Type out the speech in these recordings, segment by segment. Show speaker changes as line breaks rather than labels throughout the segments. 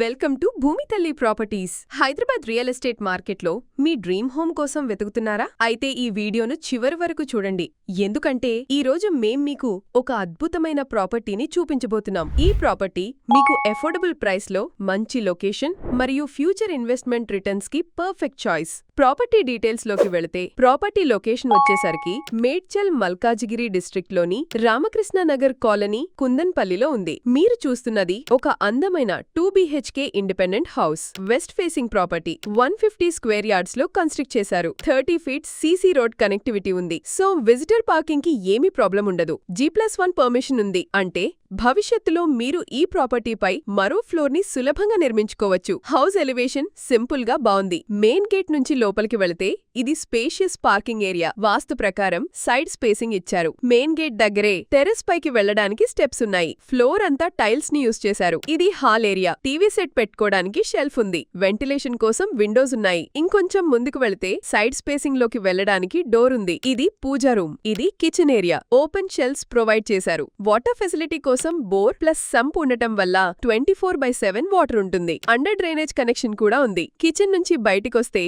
Welcome to భూమి తల్లి properties. Hyderabad real estate మార్కెట్లో మీ డ్రీమ్ హోమ్ కోసం వెతుకుతున్నారా? అయితే ఈ వీడియోను చివరి వరకు చూడండి. ఎందుకంటే ఈ రోజు మేం మీకు ఒక అద్భుతమైన ప్రాపర్టీని చూపించబోతున్నాం. ఈ ప్రాపర్టీ మీకు ఎఫోర్డబుల్ ప్రైస్లో మంచి లొకేషన్ మరియు ఫ్యూచర్ ఇన్వెస్ట్మెంట్ రిటర్న్స్కి పర్ఫెక్ట్ చాయిస్. ప్రాపర్టీ డీటెయిల్స్లోకి వెళితే ప్రాపర్టీ లొకేషన్ వచ్చేసరికి మేడ్చల్ మల్కాజిగిరి డిస్ట్రిక్ట్లోని రామకృష్ణ నగర్ కాలనీ కుందన్పల్లిలో ఉంది. మీరు చూస్తున్నది ఒక అందమైన two BHK independent house. West facing property one fifty square యార్డ్స్లో construct చేశారు. Thirty feet CC road connectivity ఉంది. సో విజిటర్ పార్కింగ్కి ఏమీ ప్రాబ్లం ఉండదు. జీ ప్లస్ వన్ పర్మిషన్ ఉంది. అంటే భవిష్యత్తులో మీరు ఈ ప్రాపర్టీపై మరో ఫ్లోర్ని సులభంగా నిర్మించుకోవచ్చు. హౌస్ ఎలివేషన్ సింపుల్గా బాగుంది. మెయిన్ గేట్ నుంచి లోపలికి వెళితే ఇది స్పేషియస్ పార్కింగ్ ఏరియా. వాస్తు ప్రకారం సైడ్ స్పేసింగ్ ఇచ్చారు. మెయిన్ గేట్ దగ్గరే టెర్రస్ పైకి వెళ్ళడానికి స్టెప్స్ ఉన్నాయి. ఫ్లోర్ అంతా టైల్స్ని యూస్ చేశారు. ఇది హాల్ ఏరియా. టీవీ సెట్ పెట్టుకోవడానికి షెల్ఫ్ ఉంది. వెంటిలేషన్ కోసం విండోస్ ఉన్నాయి. ఇంకొంచెం ముందుకు వెళితే సైడ్ స్పేసింగ్లోకి వెళ్ళడానికి డోర్ ఉంది. ఇది పూజా రూమ్. ఇది kitchen area. Open shelves provide చేశారు. వాటర్ ఫెసిలిటీ కోసం బోర్ ప్లస్ సంప్ ఉండటం వల్ల twenty four by seven water ఉంటుంది. అండర్ డ్రైనేజ్ కనెక్షన్ కూడా ఉంది. కిచెన్ నుంచి బయటికొస్తే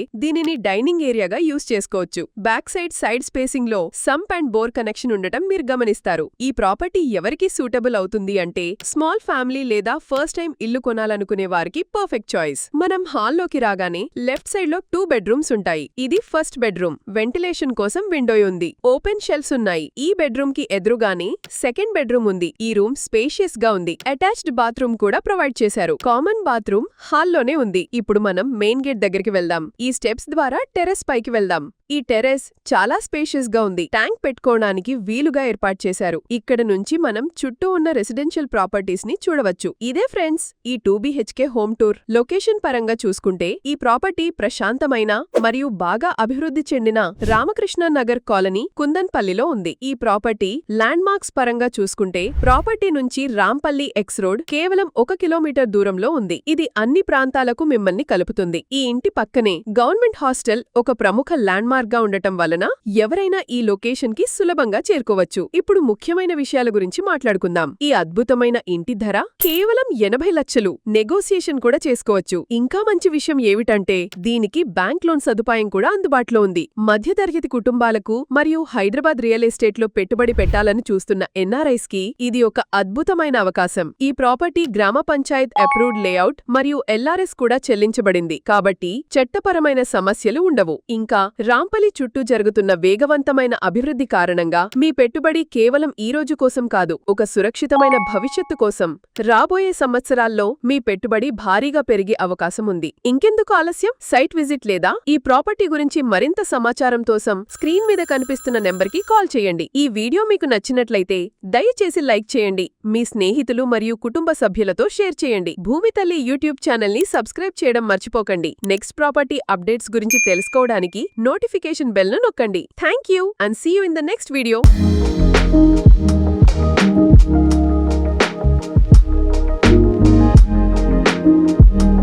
దీనిని డైనింగ్ ఏరియాగా యూస్ చేసుకోవచ్చు. బ్యాక్ సైడ్ సైడ్ స్పేసింగ్లో సంప్ అండ్ బోర్ కనెక్షన్ ఉండటం మీరు గమనిస్తారు. ఈ ప్రాపర్టీ ఎవరికి సూటబుల్ అవుతుంది అంటే స్మాల్ ఫ్యామిలీ లేదా ఫస్ట్ టైం ఇల్లు కొనాలనుకునే వారికి పర్ఫెక్ట్ చాయిస్. మనం హాల్లోకి రాగానే లెఫ్ట్ సైడ్లో టూ బెడ్రూమ్స్ ఉంటాయి. ఇది ఫస్ట్ బెడ్రూమ్. వెంటిలేషన్ కోసం విండో ఉంది. ఓపెన్ షెల్స్ ఉన్నాయి. ఈ బెడ్రూమ్కి ఎదురుగానే సెకండ్ బెడ్రూమ్ ఉంది. ఈ రూమ్ స్పేషియస్గా ఉంది. అటాచ్డ్ బాత్రూమ్ కూడా ప్రొవైడ్ చేశారు. కామన్ బాత్రూమ్ హాల్లోనే ఉంది. ఇప్పుడు మనం మెయిన్ గేట్ దగ్గరికి వెళ్దాం. ఈ స్టెప్స్ ద్వారా టెర్రస్ పైకి వెళ్దాం. ఈ టెర్రస్ చాలా స్పేషియస్గా ఉంది. ట్యాంక్ పెట్టుకోవడానికి వీలుగా ఏర్పాటు చేశారు. ఇక్కడ నుంచి మనం చుట్టూ ఉన్న రెసిడెన్షియల్ ప్రాపర్టీస్ని చూడవచ్చు. ఇదే ఫ్రెండ్స్ ఈ two BHK home tour. Location పరంగా చూసుకుంటే ఈ ప్రాపర్టీ ప్రశాంతమైన మరియు బాగా అభివృద్ధి చెందిన రామకృష్ణ నగర్ కాలనీ కుందన్పల్లిలో ఉంది. ఈ ప్రాపర్టీ ల్యాండ్ మార్క్స్ పరంగా చూసుకుంటే ప్రాపర్టీ నుంచి రాంపల్లి ఎక్స్ రోడ్ కేవలం ఒక కిలోమీటర్ దూరంలో ఉంది. ఇది అన్ని ప్రాంతాలకు మిమ్మల్ని కలుపుతుంది. ఈ ఇంటి పక్కనే గవర్నమెంట్ హాస్టల్ ఒక ప్రముఖ ల్యాండ్ మార్క్ ఉండటం వలన ఎవరైనా ఈ లొకేషన్కి సులభంగా చేరుకోవచ్చు. ఇప్పుడు ముఖ్యమైన విషయాల గురించి మాట్లాడుకుందాం. ఈ అద్భుతమైన ఇంటి ధర కేవలం ఎనభై లక్షలు. నెగోసియేషన్ కూడా చేసుకోవచ్చు. ఇంకా మంచి విషయం ఏమిటంటే దీనికి బ్యాంక్ లోన్ సదుపాయం కూడా అందుబాటులో ఉంది. మధ్యతరగతి కుటుంబాలకు మరియు హైదరాబాద్ రియల్ ఎస్టేట్లో పెట్టుబడి పెట్టాలని చూస్తున్న ఎన్ఆర్ఐస్కి ఇది ఒక అద్భుతమైన అవకాశం. ఈ ప్రాపర్టీ గ్రామ పంచాయత్ అప్రూవ్డ్ లేఅవుట్ మరియు ఎల్ఆర్ఎస్ కూడా చెల్లించబడింది. కాబట్టి చట్టపరమైన సమస్యలు ఉండవు. ఇంకా రామ్ రాంపల్లి చుట్టూ జరుగుతున్న వేగవంతమైన అభివృద్ధి కారణంగా మీ పెట్టుబడి కేవలం ఈ రోజు కోసం కాదు ఒక సురక్షితమైన భవిష్యత్తు కోసం. రాబోయే సంవత్సరాల్లో మీ పెట్టుబడి భారీగా పెరిగే అవకాశం ఉంది. ఇంకెందుకు ఆలస్యం? సైట్ విజిట్ లేదా ఈ ప్రాపర్టీ గురించి మరింత సమాచారం కోసం స్క్రీన్ మీద కనిపిస్తున్న నెంబర్కి కాల్ చేయండి. ఈ వీడియో మీకు నచ్చినట్లయితే దయచేసి లైక్ చేయండి. మీ స్నేహితులు మరియు కుటుంబ సభ్యులతో షేర్ చేయండి. భూమి తల్లి యూట్యూబ్ ఛానల్ని సబ్స్క్రైబ్ చేయడం మర్చిపోకండి. నెక్స్ట్ ప్రాపర్టీ అప్డేట్స్ గురించి తెలుసుకోవడానికి నోటిఫికేషన్ నోటిఫికేషన్ బెల్ను నొక్కండి. Thank you and see you in the next video.